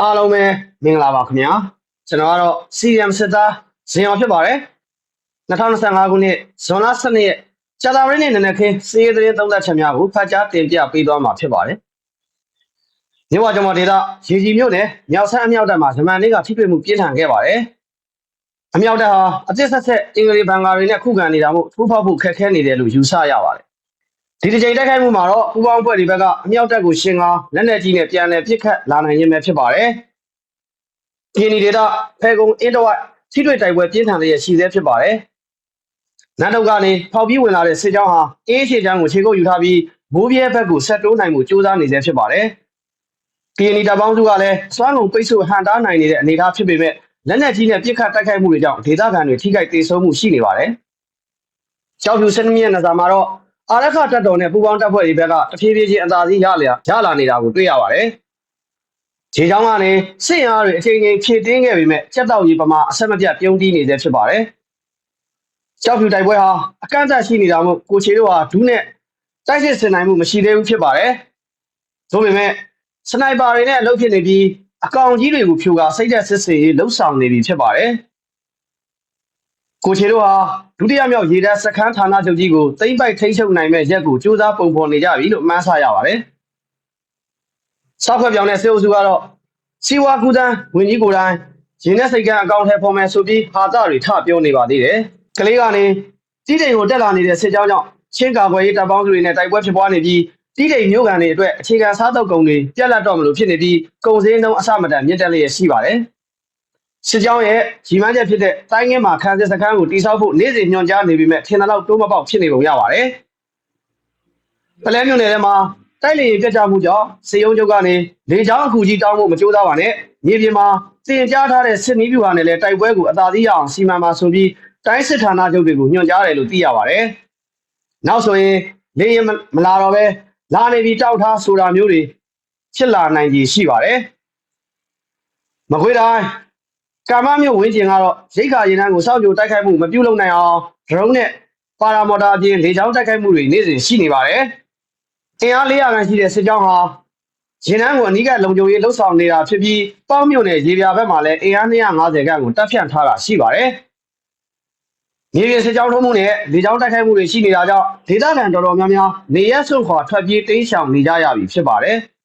အားလုံးပဲမင်္ဂလာပါခင်ဗျာကျွန်တော်ကတော့ CM စစ်သားဇင်အောင်ဖြစ်ပါတယ်2025ခုနှစ်ဇွန်လ12ရက်ကြာသပတေးနေ့နနက်ခင်းစီးရီးသတင်းသုံးသပ်ချက်များကိုဖတ်ကြားတင်ပြပေးသွားမှာဖြစ်ပါတယ်မြို့ဝကျွန်တော်ဒေတာရေကြီးမြို့နယ်မြောက်ဆန်းအမြောက်တပ်မှာဇမန်လေးကထိတွေ့မှုပြင်းထန်ခဲ့ပါတယ်အမြောက်တပ်ဟာအသစ်ဆက်ဆက်အင်္ဂလိပ်ဘန်ကာတွေနဲ့ခုခံနေတာမို့ထိုးဖောက်ဖို့ခက်ခဲနေတယ်လို့ယူဆရပါတယ် ဒီတစ်ချိန်တိုက်ခိုက်မှုမှာတော့ပူပေါင်းအဖွဲ့တွေဘက်ကအမြောက်တပ်ကိုရှင်းကားလက်နက်ကြီးနဲ့ပြန်လည်ပစ်ခတ်လာနိုင်ခြင်းပဲဖြစ်ပါတယ်။ဒီနီဒေတာဖဲကုံအင်းတဝိုက်ထိတွေ့တိုက်ပွဲပြင်းထန်တဲ့ရှိသေးဖြစ်ပါတယ်။နတ်တုတ်ကနေဖောက်ပြီးဝင်လာတဲ့စစ်ကြောင်းဟာအင်းရှေချမ်းကိုခြေကုပ်ယူထားပြီးမိုးပြဲဘက်ကိုဆက်တိုးနိုင်မှုစူးစမ်းနေသေးဖြစ်ပါတယ်။ဒီနီတာပေါင်းစုကလည်းစွမ်းကုန်ပိတ်ဆို့ဟန်တားနိုင်နေတဲ့အနေအထားဖြစ်ပေမဲ့လက်နက်ကြီးနဲ့ပြစ်ခတ်တိုက်ခိုက်မှုတွေကြောင့်ဒေသခံတွေထိခိုက်ဒေဆုံးမှုရှိနေပါတယ်။ကျောက်ဖြူစနစ်မြင့်နဇာမှာတော့ အာရခတပ်တော်နဲ့ပူးပေါင်းတပ်ဖွဲ့တွေဘက်ကတဖြည်းဖြည်းချင်းအသာစီးရလျာရလာနေတာကိုတွေ့ရပါတယ်။ခြေချောင်းကနေစစ်ရတွေအချိန်ချင်းဖြည့်တင်းခဲ့ပေမဲ့စက်တောက်ကြီးပမာအဆက်မပြတ်ပြုံးတီးနေသေးဖြစ်ပါတယ်။ကျောက်ဖြူတိုက်ပွဲဟာအကန့်အသတ်ရှိနေတာမို့ကိုချေတို့ဟာဒူးနဲ့တိုက်စစ်ဆင်နိုင်မှုမရှိသေးဘူးဖြစ်ပါတယ်။သို့ပေမဲ့စနိုက်ပါတွေနဲ့အလုပ်ဖြစ်နေပြီးအကောင်ကြီးတွေကိုဖြိုကစိတ်သက်စစ်စေးလှုပ်ဆောင်နေပြီဖြစ်ပါတယ်။ ကိုချေတို့ဟာဒုတိယမြောက်ရေတပ်စခန်းဌာနချုပ်ကြီးကိုသိမ့်ပိုက်ထိန်းချုပ်နိုင်မဲ့ရက်ကိုစူးစမ်းပုံဖော်နေကြပြီလို့မှန်းဆရပါတယ်။စောက်ခွက်ပြောင်းတဲ့စေအုပ်စုကတော့စီဝါကူတန်းဝင်းကြီးကိုယ်တိုင်ရင်းနဲ့စိတ်ကအကောင့်ထဲပေါ်မယ်ဆိုပြီးဟာတာတွေထပြောနေပါသေးတယ်။ကလေးကနေတီးတိမ်ကိုတက်လာနေတဲ့စစ်ကြောင်းကြောင့်ချင်းကာကွယ်ရေးတပ်ပေါင်းစုတွေနဲ့တိုက်ပွဲဖြစ်ပွားနေပြီးတီးတိမ်မျိုးကန်တွေအတွက်အခြေခံစားတုပ်ကုန်တွေပြက်လက်တော့မလို့ဖြစ်နေပြီးကုန်စည်နှုန်းအဆမတန်မြင့်တက်လျက်ရှိပါတယ်။ စစ်ကြောင်းရဲ့ရီမန်းချက်ဖြစ်တဲ့တိုင်းငင်းမှာခံစစ်စခန်းကိုတိစောက်ဖို့နေ့စဉ်ညွှန်ကြားနေပြီးမဲ့ထင်တယ်လို့တိုးမပေါက်ဖြစ်နေပုံရပါတယ်။ပလဲမြို့နယ်ထဲမှာတိုက်လေရင်ပြတ်ကျမှုကြောင့်စေယုံချုပ်ကနေလေချောင်းအခုကြီးတောင်းဖို့မကြိုးစားပါနဲ့။မြေပြင်မှာတင်ကြားထားတဲ့စစ်နီးပြူဟာနဲ့လည်းတိုက်ပွဲကိုအသာစီးရအောင်စီမံပါဆိုပြီးတိုင်းစစ်ဌာနချုပ်တွေကိုညွှန်ကြားတယ်လို့သိရပါတယ်။နောက်ဆိုရင်လေရင်မလာတော့ပဲလာနေပြီးတောက်ထားဆိုတာမျိုးတွေဖြစ်လာနိုင်ကြီးရှိပါတယ်။မခွေးတိုင်း ကာမမျိုးဝင်းကျင်ကတော့ရိတ်ခါရင်တန်းကိုစောင့်ကြိုတိုက်ခိုက်မှုမပြုလုပ်နိုင်အောင်ဒရုန်းနဲ့ပါရာမော်တာအပြင်လေကြောင်းတိုက်ခိုက်မှုတွေနေ့စဉ်ရှိနေပါတယ်။အင်အား400ခန့်ရှိတဲ့စစ်ကြောင်းဟာရင်တန်းကိုအနီးကလုံခြုံရေးလှုပ်ဆောင်နေတာဖြစ်ပြီးပေါင်းမြို့နယ်ရေပြာဘက်မှာလည်းအင်အား250ခန့်ကိုတပ်ဖြန့်ထားတာရှိပါတယ်။မြေပြင်စစ်ကြောင်းထုံးမှုနဲ့လေကြောင်းတိုက်ခိုက်မှုတွေရှိနေတာကြောင့်ဒေသခံတော်တော်များများနေရက်ဆွန့်ခွာထွက်ပြေးတိမ်းရှောင်နေကြရပြီဖြစ်ပါတယ်။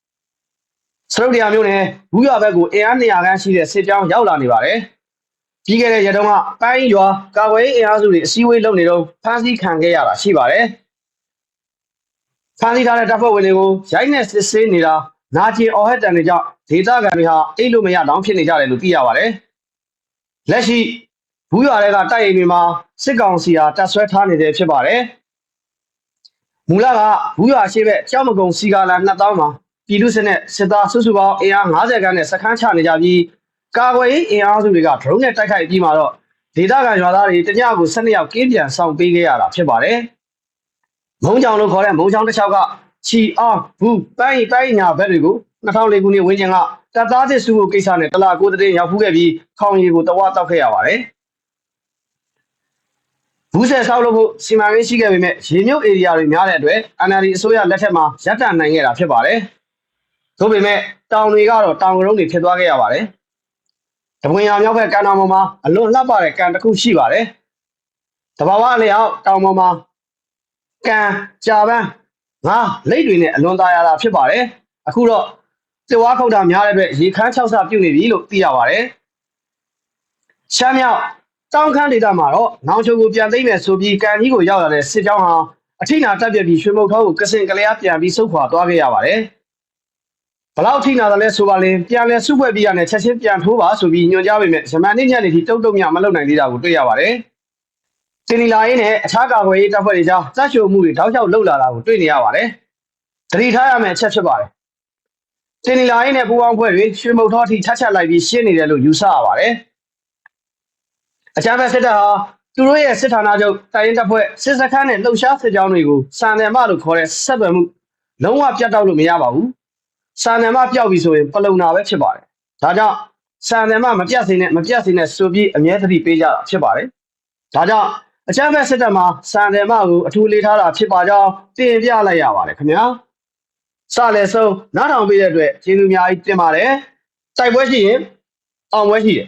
စရုပ်တရားမျိုးနဲ့ဘူးရွာဘက်ကိုအင်အား200ခန်းရှိတဲ့စစ်ကြောင်းရောက်လာနေပါတယ်။ပြီးခဲ့တဲ့ရက်တုန်းကပိုင်းရွာကာကွယ်ရေးအင်အားစုတွေအစည်းအဝေးလုပ်နေတော့ဖမ်းဆီးခံခဲ့ရတာရှိပါတယ်။ဖမ်းဆီးထားတဲ့တပ်ဖွဲ့ဝင်တွေကိုရိုက်နှက်စစ်ဆေးနေတာနာကျင်အော်ဟက်တန်တွေကြောင့်ဒေသခံတွေဟာအိတ်လို့မရတောင်းဖြစ်နေကြတယ်လို့သိရပါတယ်။လက်ရှိဘူးရွာတွေကတိုက်အိမ်တွေမှာစစ်ကောင်စီဟာတပ်ဆွဲထားနေတယ်ဖြစ်ပါတယ်။မူလကဘူးရွာရှိဘက်ကြောက်မကုံစီကာလာ2000မှာ ပြည်သူစစ်နဲ့စစ်သားစုစုပေါင်းအင်အား90ခန်းနဲ့စခန်းချနေကြပြီးကာကွယ်ရေးအင်အားစုတွေကဒရုန်းနဲ့တိုက်ခိုက်ပြီးမှတော့ဒေသခံရွာသားတွေတညကို12ယောက်ကင်းပြန်ဆောင်ပေးခဲ့ရတာဖြစ်ပါတယ်။မုံကြောင်လို့ခေါ်တဲ့မုံချောင်းတစ်ချောက်ကချီအောင်ဘူးပိုင်းပိုင်းညာဘက်တွေကို2004ခုနှစ်ဝန်းကျင်ကတပ်သားစစ်စုကိုကိစ္စနဲ့တလာကိုတဲ့ရောက်ဖူးခဲ့ပြီးခေါင်းရည်ကိုတဝတောက်ခဲ့ရပါတယ်။ဘူးဆယ်ဆောက်လို့ဖို့စီမံကိန်းရှိခဲ့ပေမဲ့ရေမြုပ်ဧရိယာတွေများတဲ့အတွက် NLD အစိုးရလက်ထက်မှာရပ်တန့်နိုင်ခဲ့တာဖြစ်ပါတယ်။ သို့ပေမဲ့တောင်တွေကတော့တောင်ကရုံးတွေဖြစ်သွားခဲ့ရပါတယ်။တပွင်ရမြောက်ဘက်ကန်တောင်ပေါ်မှာအလွန်လှပတဲ့ကန်တစ်ခုရှိပါတယ်။တဘာဝအလျောက်တောင်ပေါ်မှာကန်ကြာပန်းငါလိတ်တွေနဲ့အလွန်သားရတာဖြစ်ပါတယ်။အခုတော့စစ်ဝါးခုတ်တာများတဲ့အတွက်ရေခမ်း6ဆပြုတ်နေပြီလို့သိရပါတယ်။ရှမ်းမြောက်တောင်ခမ်းဒေသမှာတော့နောင်ချုံကိုပြန်သိမ်းမယ်ဆိုပြီးကန်ကြီးကိုရောက်လာတဲ့စစ်ကြောင်းဟာအထိနာတက်ပြက်ပြီးရွှေမုတ်ထောကိုကစင်ကလျားပြန်ပြီးဆုတ်ခွာသွားခဲ့ရပါတယ်။ ဘလောက်ထိနာတယ်လဲဆိုပါလင်ပြန်လဲစုဖွဲ့ပြီးရနဲ့ချက်ချင်းပြန်ထိုးပါဆိုပြီးညွှန်ကြားပေမဲ့ဂျမန်နေ့ညနေထိတုတ်တုတ်မြမလုပ်နိုင်သေးတာကိုတွေ့ရပါတယ်။တင်နီလာရေးနဲ့အခြားကာကွယ်ရေးတပ်ဖွဲ့တွေကြားစက်ချိုမှုတွေတောက်လျှောက်လှုပ်လာတာကိုတွေ့နေရပါတယ်။သတိထားရမယ့်အချက်ဖြစ်ပါတယ်။တင်နီလာရေးနဲ့ပူးပေါင်းဖွဲ့တွေရွှေမုတ်ထောထိချက်ချက်လိုက်ပြီးရှင်းနေတယ်လို့ယူဆရပါတယ်။အကြမ်းဖက်စစ်တပ်ဟာသူတို့ရဲ့စစ်ဌာနချုပ်တိုင်းရင်တပ်ဖွဲ့စစ်စခန်းနဲ့လှုပ်ရှားစစ်ကြောင်းတွေကိုစံတယ်မလို့ခေါ်တဲ့ဆက်သွယ်မှုလုံးဝပြတ်တောက်လို့မရပါဘူး။ စာနယ်မပျောက်ပြီဆိုရင်ပလုံနာပဲဖြစ်ပါတယ်။ဒါကြောင့်စာနယ်မမပြတ်စေနဲ့မပြတ်စေနဲ့ဆိုပြီးအမြဲတမ်းပေးကြတာဖြစ်ပါတယ်။ဒါကြောင့်အချမ်းမဲ့စစ်တပ်မှာစာနယ်မကိုအထူးလေးထားတာဖြစ်ပါကြောင်းတင်ပြလိုက်ရပါတယ်ခင်ဗျာ။စလည်းဆုံးနားထောင်ပေးတဲ့အတွက်ကျေးဇူးအများကြီးတင်ပါတယ်စိုက်ပွဲရှိရင်အောင်ပွဲရှိတယ်